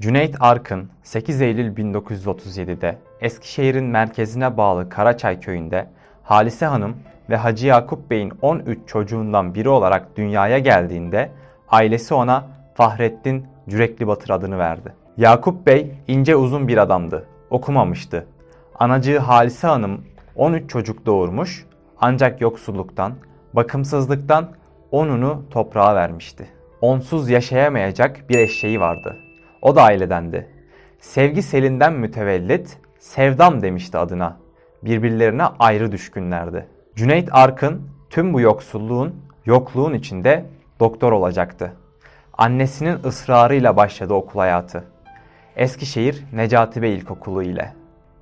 Cüneyt Arkın 8 Eylül 1937'de Eskişehir'in merkezine bağlı Karaçay köyünde Halise Hanım ve Hacı Yakup Bey'in 13 çocuğundan biri olarak dünyaya geldiğinde ailesi ona Fahrettin Cürekli Batır adını verdi. Yakup Bey ince uzun bir adamdı. Okumamıştı. Anacığı Halise Hanım 13 çocuk doğurmuş ancak yoksulluktan, bakımsızlıktan onunu toprağa vermişti. Onsuz yaşayamayacak bir eşeği vardı. O da ailedendi. Sevgi selinden mütevellit, sevdam demişti adına. Birbirlerine ayrı düşkünlerdi. Cüneyt Arkın tüm bu yoksulluğun, yokluğun içinde doktor olacaktı. Annesinin ısrarıyla başladı okul hayatı. Eskişehir Necati Bey İlkokulu ile.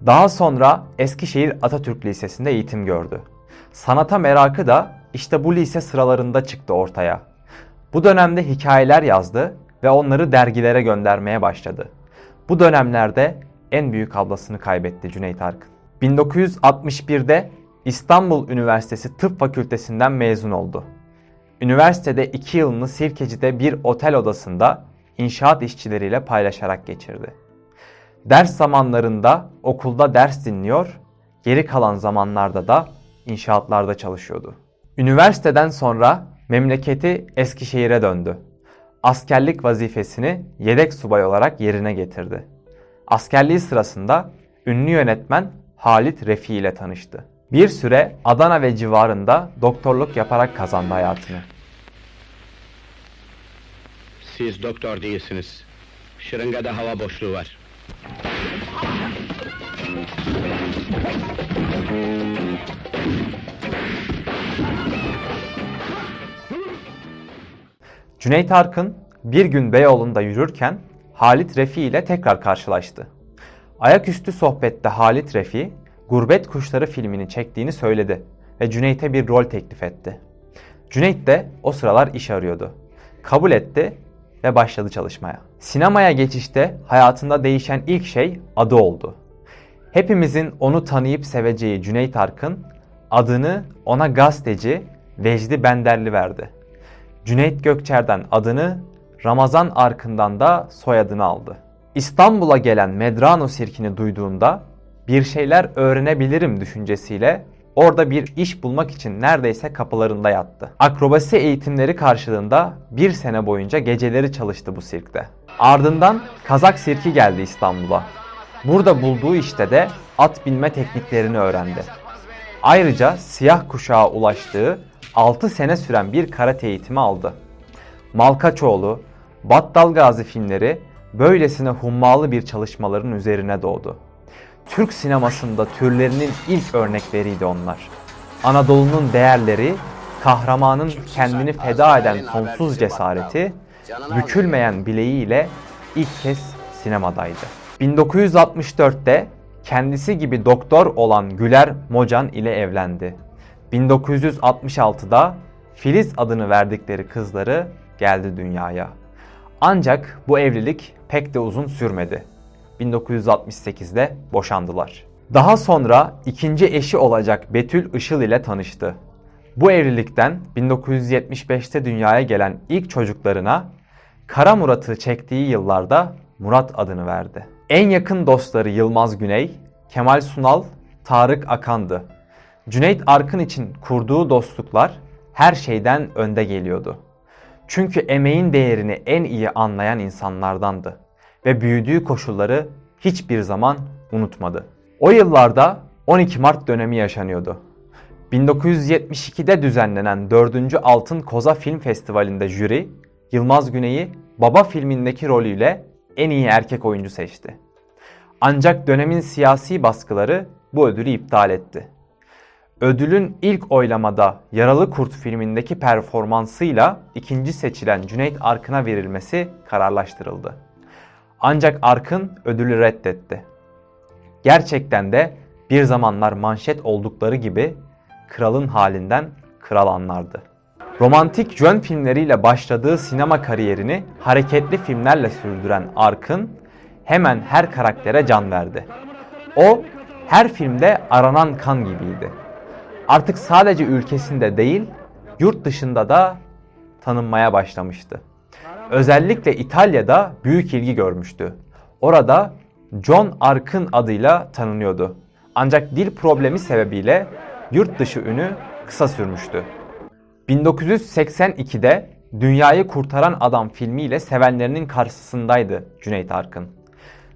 Daha sonra Eskişehir Atatürk Lisesi'nde eğitim gördü. Sanata merakı da işte bu lise sıralarında çıktı ortaya. Bu dönemde hikayeler yazdı ve onları dergilere göndermeye başladı. Bu dönemlerde en büyük ablasını kaybetti Cüneyt Arkın. 1961'de İstanbul Üniversitesi Tıp Fakültesinden mezun oldu. Üniversitede 2 yılını Sirkeci'de bir otel odasında inşaat işçileriyle paylaşarak geçirdi. Ders zamanlarında okulda ders dinliyor, geri kalan zamanlarda da inşaatlarda çalışıyordu. Üniversiteden sonra memleketi Eskişehir'e döndü. Askerlik vazifesini yedek subay olarak yerine getirdi. Askerliği sırasında ünlü yönetmen Halit Refi ile tanıştı. Bir süre Adana ve civarında doktorluk yaparak kazandı hayatını. Siz doktor değilsiniz. Şırıngada hava boşluğu var. Cüneyt Arkın bir gün Beyoğlu'nda yürürken Halit Refi ile tekrar karşılaştı. Ayaküstü sohbette Halit Refi, Gurbet Kuşları filmini çektiğini söyledi ve Cüneyt'e bir rol teklif etti. Cüneyt de o sıralar iş arıyordu. Kabul etti ve başladı çalışmaya. Sinemaya geçişte hayatında değişen ilk şey adı oldu. Hepimizin onu tanıyıp seveceği Cüneyt Arkın adını ona gazeteci Vecdi Benderli verdi. Cüneyt Gökçer'den adını, Ramazan Arkın'dan da soyadını aldı. İstanbul'a gelen Medrano sirkini duyduğunda bir şeyler öğrenebilirim düşüncesiyle orada bir iş bulmak için neredeyse kapılarında yattı. Akrobasi eğitimleri karşılığında bir sene boyunca geceleri çalıştı bu sirkte. Ardından Kazak sirki geldi İstanbul'a. Burada bulduğu işte de at binme tekniklerini öğrendi. Ayrıca siyah kuşağa ulaştığı 6 sene süren bir karate eğitimi aldı. Malkaçoğlu, Battal Gazi filmleri böylesine hummalı bir çalışmaların üzerine doğdu. Türk sinemasında türlerinin ilk örnekleriydi onlar. Anadolu'nun değerleri, kahramanın kendini feda eden sonsuz cesareti, bükülmeyen bileğiyle ilk kez sinemadaydı. 1964'te kendisi gibi doktor olan Güler Mocan ile evlendi. 1966'da Filiz adını verdikleri kızları geldi dünyaya. Ancak bu evlilik pek de uzun sürmedi. 1968'de boşandılar. Daha sonra ikinci eşi olacak Betül Işıl ile tanıştı. Bu evlilikten 1975'te dünyaya gelen ilk çocuklarına Kara Murat'ı çektiği yıllarda Murat adını verdi. En yakın dostları Yılmaz Güney, Kemal Sunal, Tarık Akan'dı. Cüneyt Arkın için kurduğu dostluklar her şeyden önde geliyordu. Çünkü emeğin değerini en iyi anlayan insanlardandı ve büyüdüğü koşulları hiçbir zaman unutmadı. O yıllarda 12 Mart dönemi yaşanıyordu. 1972'de düzenlenen 4. Altın Koza Film Festivali'nde jüri Yılmaz Güney'i Baba filmindeki rolüyle en iyi erkek oyuncu seçti. Ancak dönemin siyasi baskıları bu ödülü iptal etti. Ödülün ilk oylamada Yaralı Kurt filmindeki performansıyla ikinci seçilen Cüneyt Arkın'a verilmesi kararlaştırıldı. Ancak Arkın ödülü reddetti. Gerçekten de bir zamanlar manşet oldukları gibi kralın halinden kral anlardı. Romantik jön filmleriyle başladığı sinema kariyerini hareketli filmlerle sürdüren Arkın hemen her karaktere can verdi. O her filmde aranan kan gibiydi. Artık sadece ülkesinde değil, yurt dışında da tanınmaya başlamıştı. Özellikle İtalya'da büyük ilgi görmüştü. Orada John Ark'ın adıyla tanınıyordu. Ancak dil problemi sebebiyle yurt dışı ünü kısa sürmüştü. 1982'de Dünyayı Kurtaran Adam filmiyle sevenlerinin karşısındaydı Cüneyt Arkın.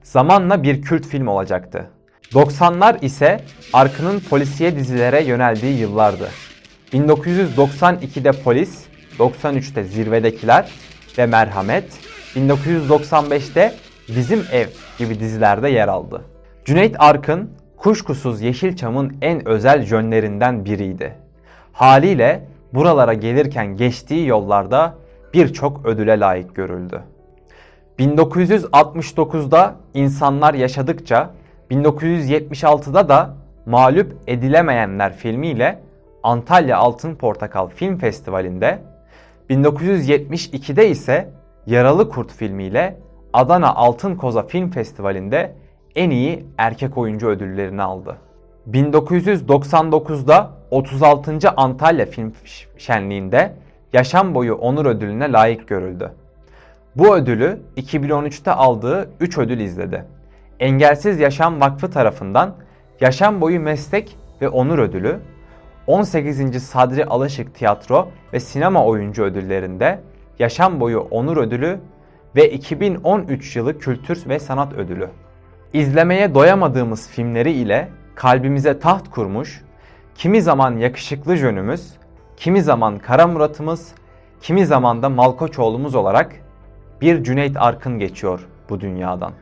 Zamanla bir kült film olacaktı. 90'lar ise Arkın'ın polisiye dizilere yöneldiği yıllardı. 1992'de Polis, 93'te Zirvedekiler ve Merhamet, 1995'te Bizim Ev gibi dizilerde yer aldı. Cüneyt Arkın kuşkusuz Yeşilçam'ın en özel jönlerinden biriydi. Haliyle buralara gelirken geçtiği yollarda birçok ödüle layık görüldü. 1969'da insanlar yaşadıkça 1976'da da Mağlup Edilemeyenler filmiyle Antalya Altın Portakal Film Festivali'nde 1972'de ise Yaralı Kurt filmiyle Adana Altın Koza Film Festivali'nde en iyi erkek oyuncu ödüllerini aldı. 1999'da 36. Antalya Film Şenliği'nde yaşam boyu onur ödülüne layık görüldü. Bu ödülü 2013'te aldığı 3 ödül izledi. Engelsiz Yaşam Vakfı tarafından Yaşam Boyu Meslek ve Onur Ödülü, 18. Sadri Alışık Tiyatro ve Sinema Oyuncu Ödülleri'nde Yaşam Boyu Onur Ödülü ve 2013 yılı Kültür ve Sanat Ödülü. İzlemeye doyamadığımız filmleri ile kalbimize taht kurmuş, kimi zaman yakışıklı jönümüz, kimi zaman Kara Murat'ımız, kimi zaman da Malkoçoğlu'muz olarak bir Cüneyt Arkın geçiyor bu dünyadan.